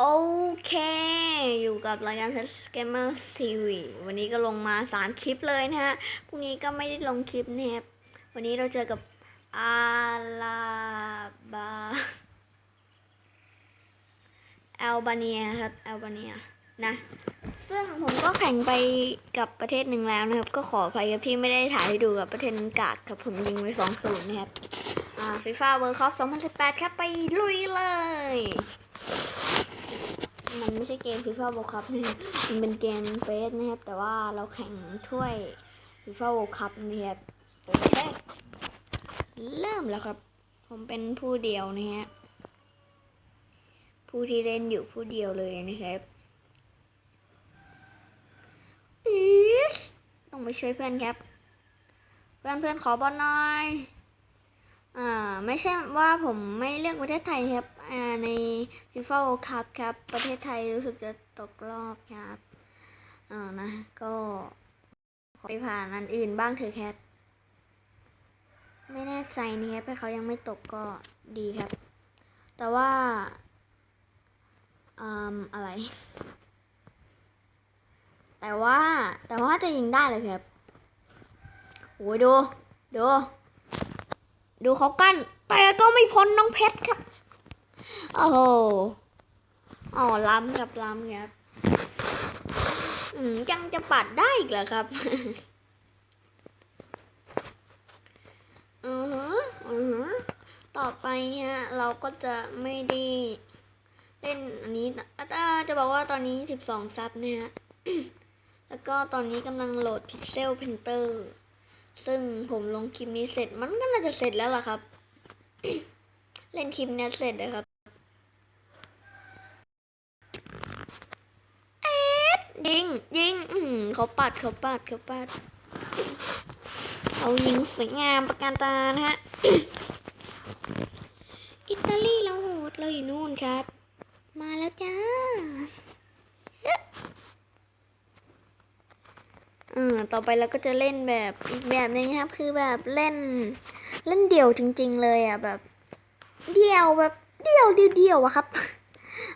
โอเค อยู่กับรายการ p e t Gamer TV วันนี้ก็ลงมาสามคลิปเลยนะฮะ พรุ่งนี้ก็ไม่ได้ลงคลิปนะครับ วันนี้เราเจอกับอาลาบาแอลบาเนียครับแอลบาเนียนะ ซึ่งผมก็แข่งไปกับประเทศหนึ่งแล้วนะครับ ก็ขออภัยครับที่ไม่ได้ถ่ายให้ดูกับประเทศนังกากครับผมยิงไปสองศูนย์นะครับ อ่าฟีฟ่าเวิร์คคัพ2018 ครับไปลุยเลย มันไม่ใช่เกมฟีฟ่าโวคัพนะมันเป็นเกมเฟสนะครับ แต่ว่าเราแข่งถ้วยฟีฟ่าโวคัพนะครับโอเคเริ่มแล้วครับ ผมเป็นผู้เดียวนะฮะผู้ที่เล่นอยู่ผู้เดียวเลยนะครับอีสต้องไปช่วยเพื่อนครับ เพื่อนเพื่อนขอบอลหน่อย อ่าไม่ใช่ว่าผมไม่เลือกประเทศไทยครับอ่าใน FIFA World Cup ครับ ประเทศไทยรู้สึกจะตกรอบครับอ่านะก็ขอไปผ่านอันอื่นบ้างเถอะครับ ไม่แน่ใจนี่ครับถ้าเขายังไม่ตกก็ดีครับ แต่ว่าอืมอะไร แต่ว่าแต่ว่าจะยิงได้เลยครับโอ้ยดู ดู ดูเขากั้น แต่ก็ไม่พ้นน้องเพชรครับ โอ้โหอ๋อล้ำครับล้ำครับ อืมยังจะปัดได้อีกเหรอครับอือฮึอือฮึต่อไปฮะเราก็จะไม่ได้เล่นอันนี้อ่าจะบอกว่าตอนนี้ 12 ซับเนี่ยฮะ แล้วก็ตอนนี้กำลังโหลด Pixel Painter ซึ่งผมลงคลิปนี้เสร็จมันก็น่าจะเสร็จแล้วล่ะครับ เล่นคลิปเนี้ยเสร็จเลยครับเอ๊ะยิงยิงอืมเขาปัดเขาปัดเขาปัดเอายิงสวยงามประการตานะฮะอิตาลีเราโหดเราอยู่นู่นครับ มาแล้วจ้า ออต่อไปเราก็จะเล่นแบบอีกแบบหนึงครับ คือแบบเล่น เล่นเดี่ยวจริง ๆ เลยอะแบบ เดี่ยวแบบเดี่ยวเดี่ยวเดี่ยวอะครับ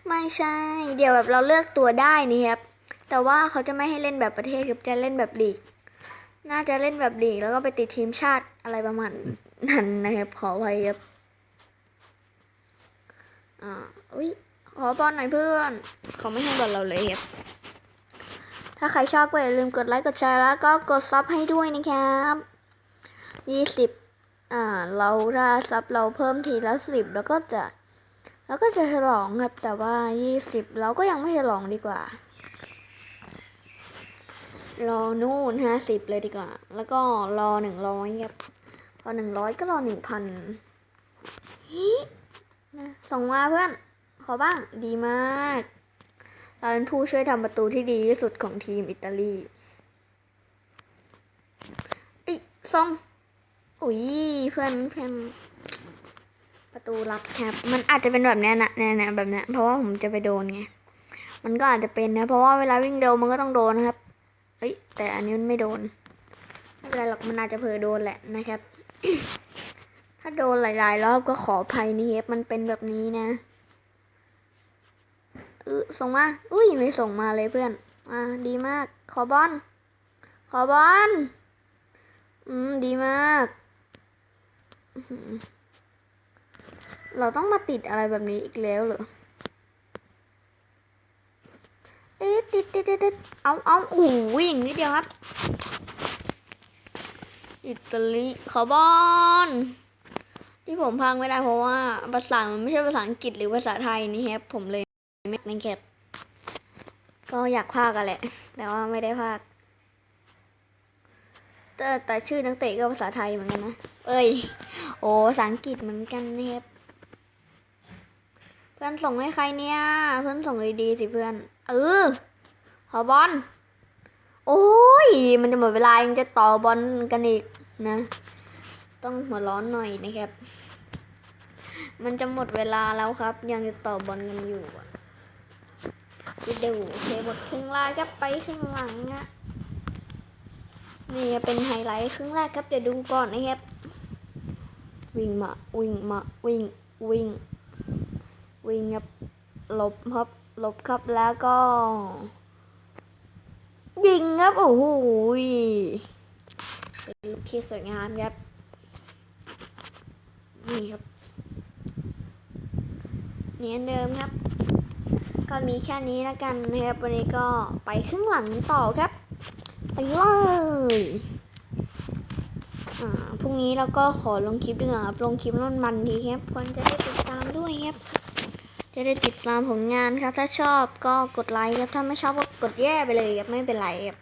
ไม่ใช่ เดี่ยวแบบเราเลือกตัวได้นี่ครับ แต่ว่าเขาจะไม่ให้เล่นแบบประเทศครับจะเล่นแบบลีก น่าจะเล่นแบบลีกแล้วก็ไปติดทีมชาติอะไรประมาณนั้นนะครับขอไว้ครับอ่าอุ้ยขอบอลหน่อยเพื่อน เขาไม่ให้บอลเราเลยครับ ถ้าใครชอบก็อย่าลืมกดไลค์ กดแชร์แล้วก็กดซับให้ด้วยนะครับยี่สิบอ่า เราถ้าซับเราเพิ่มทีละสิบแล้วก็จะ แล้วก็จะฉลองครับ แต่ว่ายี่สิบเราก็ยังไม่ฉลองดีกว่า รอนู่นห้าสิบเลยดีกว่า แล้วก็รอหนึ่งร้อยครับ พอหนึ่งร้อยก็รอหนึ่งพันฮินะส่งมาเพื่อน ขอบ้าง ดีมาก เราเป็นผู้ช่วยทำประตูที่ดีที่สุดของทีมอิตาลีอีซองอุ้ยเพื่อนเพื่อนประตูรับครับ มันอาจจะเป็นแบบนี้นะเนี่ยเนี่ยแบบนี้เพราะว่าผมจะไปโดนไง มันก็อาจจะเป็นนะ เพราะว่าเวลาวิ่งเร็วมันก็ต้องโดนนะครับ เอ้ย แต่อันนี้มันไม่โดน ไม่เป็นไรหรอก มันอาจจะเผลอโดนแหละนะครับ ถ้าโดนหลายๆ รอบก็ขออภัยนี่ครับมันเป็นแบบนี้นะ เออส่งมา อุ้ยไม่ส่งมาเลยเพื่อนอ่าดีมาก ขอบอล ขอบอล อืม ดีมาก เราต้องมาติดอะไรแบบนี้อีกแล้วเหรอ เอ๊ะติดติดติดติดเอาเอาโอ้วิ่งนิดเดียวครับ อิตาลี ขอบอลที่ผมพังไม่ได้เพราะว่าภาษามันไม่ใช่ภาษาอังกฤษหรือภาษาไทยนี่ครับผมเลย ไม่ในแคปก็อยากพากกันแหละ แต่ว่าไม่ได้พากแต่แต่ชื่อนักเตะก็ภาษาไทยเหมือนกันนะ เอ้ย โอ้ภาษาอังกฤษเหมือนกันนะครับ เพื่อนส่งให้ใครเนี่ย เพื่อนส่งดีๆสิเพื่อน เออขอบอล โอ้ย มันจะหมดเวลายังจะต่อบอลกันอีกนะ ต้องหัวร้อนหน่อยนะครับมันจะหมดเวลาแล้วครับ ยังจะต่อบอลกันอยู่ อะดูเคหมดครึ่งแรกครับไปครึ่งหลังนะนี่เป็นไฮไลท์ครึ่งแรกครับเดี๋ยวดูก่อนนะครับ วิ่งมาวิ่งมาวิ่งวิ่ง วิ่งครับหลบครับหลบครับแล้วก็ ยิงครับโอ้โหเป็นลูกที่สวยงามครับนี่ครับเนียนเดิมครับ ก็มีแค่นี้แล้วกันนะครับ วันนี้ก็ไปข้างหลังต่อครับ ไปเลยอ่าพรุ่งนี้เราก็ขอลงคลิปด้วยครับ ลงคลิปนั่นมันดีครับ คนจะได้ติดตามด้วยครับ จะได้ติดตามผลงานครับ ถ้าชอบก็กดไลค์ครับ ถ้าไม่ชอบก็กดแย่ไปเลยครับ ไม่เป็นไรครับ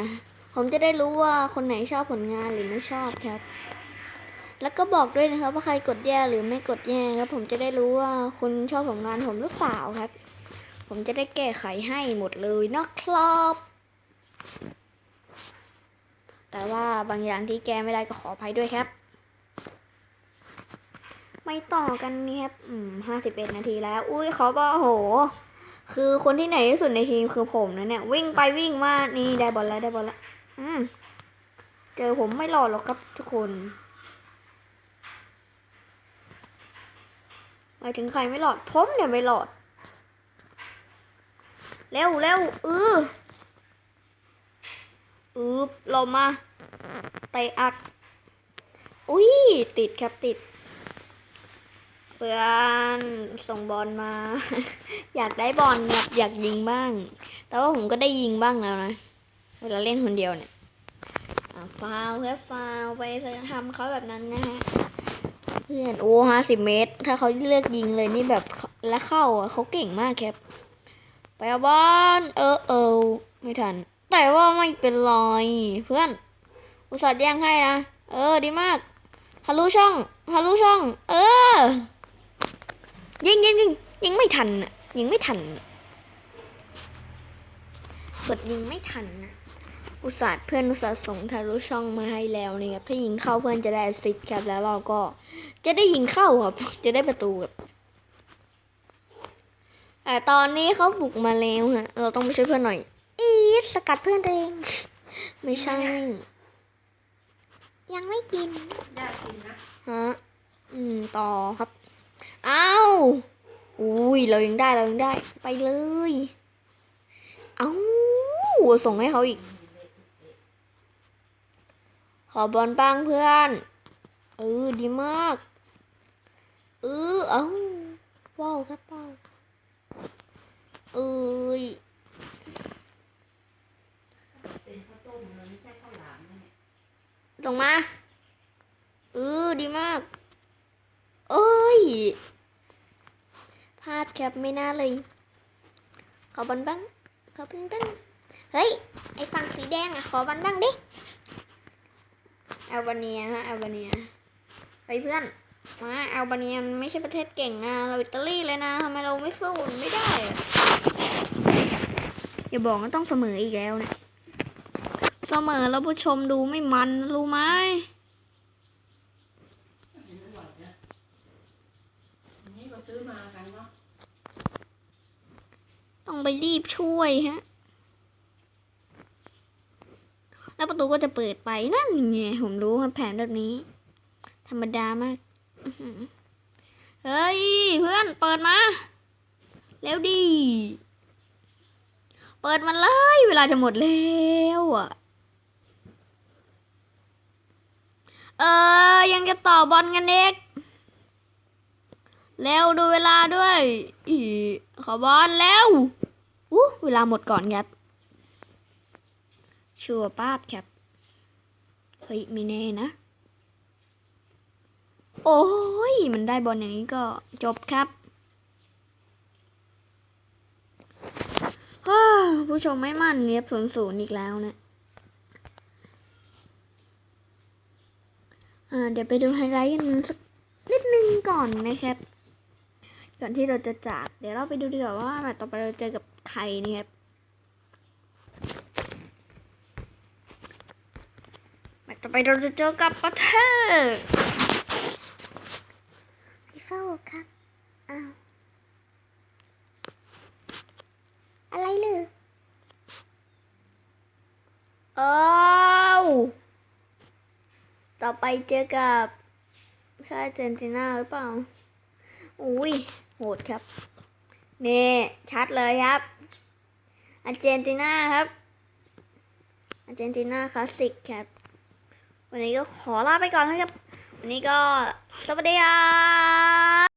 นะ ผมจะได้รู้ว่าคนไหนชอบผลงานหรือไม่ชอบครับ แล้วก็บอกด้วยนะครับ ว่าใครกดแย่หรือไม่กดแย่ครับ ผมจะได้รู้ว่าคุณชอบผลงานผมหรือเปล่าครับ ผมจะได้แก้ไขให้หมดเลยนะครับ แต่ว่าบางอย่างที่แก้ไม่ได้ก็ขออภัยด้วยครับ ไม่ต่อกันนี่ครับ อืมห้าสิบเอ็ดนาทีแล้ว อุ้ยเขาบอกโห คือคนที่ไหนที่สุดในทีมคือผมนะเนี่ย วิ่งไปวิ่งมา นี่ได้บอลแล้วได้บอลแล้ว อืม เจอผมไม่หลอดหรอกครับทุกคน มายถึงใครไม่หลอดผมเนี่ยไม่หลอด เร็วเร็วเอออืบลงมาเตะอัดอุ้ยติดครับติด เพื่อนส่งบอลมา อยากได้บอลครับอยากยิงบ้าง แต่ว่าผมก็ได้ยิงบ้างแล้วนะ เวลาเล่นคนเดียวเนี่ยฟาวล์ครับฟาวไปทำเขาแบบนั้นนะฮะ เพื่อนโอ้ห้าสิบเมตร ถ้าเขาเลือกยิงเลยนี่แบบและเข้าอะเขาเก่งมากครับ ไปเอาบอลเออเออไม่ทัน แต่ว่าไม่เป็นไรเพื่อน อุตส่าห์แย่งให้นะ เออดีมากทะลุช่องทะลุช่อง เออ ยิงยิงยิงยิงไม่ทันน่ะยิงไม่ทันกดยิงไม่ทันนะ อุตส่าห์เพื่อนอุตส่าห์ส่งทะลุช่องมาให้แล้วเนี่ยครับ ถ้ายิงเข้าเพื่อนจะได้แอสซิสต์ครับ แล้วเราก็จะได้ยิงเข้าครับ จะได้ประตูครับแต่ตอนนี้เขาบุกมาแล้วฮะ เราต้องไปช่วยเพื่อนหน่อย อีดสกัดเพื่อนตัวเอง ไม่ใช่ ยังไม่กินได้กินนะ ฮะ อืม ต่อครับ อ้าว อุ้ย เรายังได้ เรายังได้ ไปเลย เอ้าส่งให้เขาอีก ขอบอลบ้างเพื่อน เออ ดีมาก เออ เอาว้าวครับเป้าวต้มเลยไม่ใช่ข้ยส่งมา เออ ดีมาก เอ้ย พลาดแคปไม่น่าเลย ขอบอลบ้าง ขอบอลบ้าง เฮ้ย ไอฝั่งสีแดงอะขอบอลบ้างดิ แอลบาเนียฮะแอลบาเนียไปเพื่อนมาแอลบาเนียมันไม่ใช่ประเทศเก่งนะเราอิตาลีเลยนะทำไมเราไม่สู้ไม่ได้อย่าบอกว่าต้องเสมออีกแล้วเนี่ยเสมอแล้วผู้ชมดูไม่มันรู้ไหมต้องไปรีบช่วยฮะ แล้วประตูก็จะเปิดไปนั่นไงผมรู้ครับแผนแบบนี้ ธรรมดามากเฮ้ย เพื่อนเปิดมาเร็วดี เปิดมันเลย เวลาจะหมดแล้วอะ เออ ยังจะต่อบอลกันเด็กเร็วดูเวลาด้วย อีขอบอลแล้วอู้เวลาหมดก่อนครับ ชัวร์ป้าบแครับเฮ้ยม่แน่นะ โอ้ย มันได้บอลอย่างนี้ก็จบครับผู้ชมไม่มั่นเนียบศูนย์ศูนย์อีกแล้วนะอ่าเดี๋ยวไปดูไฮไลท์กันสักนิดนึงก่อนนะครับ ก่อนที่เราจะจาก เดี๋ยวเราไปดูดีกว่าว่าแมตช์ต่อไปเราเจอกับใครนี่ครับแม ต่อไปเราจะเจอกับประเทศพี่เฝ้าครับอ้าวอะไรเลยอ้าวต่อไปเจอกับชาติเจนติน่าหรือเปล่า อุ้ยโหดครับ นี่ชัดเลยครับอาร์เจนตินาครับอาร์เจนตินาคลาสสิกครับ วันนี้ก็ขอลาไปก่อนนะครับ วันนี้ก็สวัสดีครับ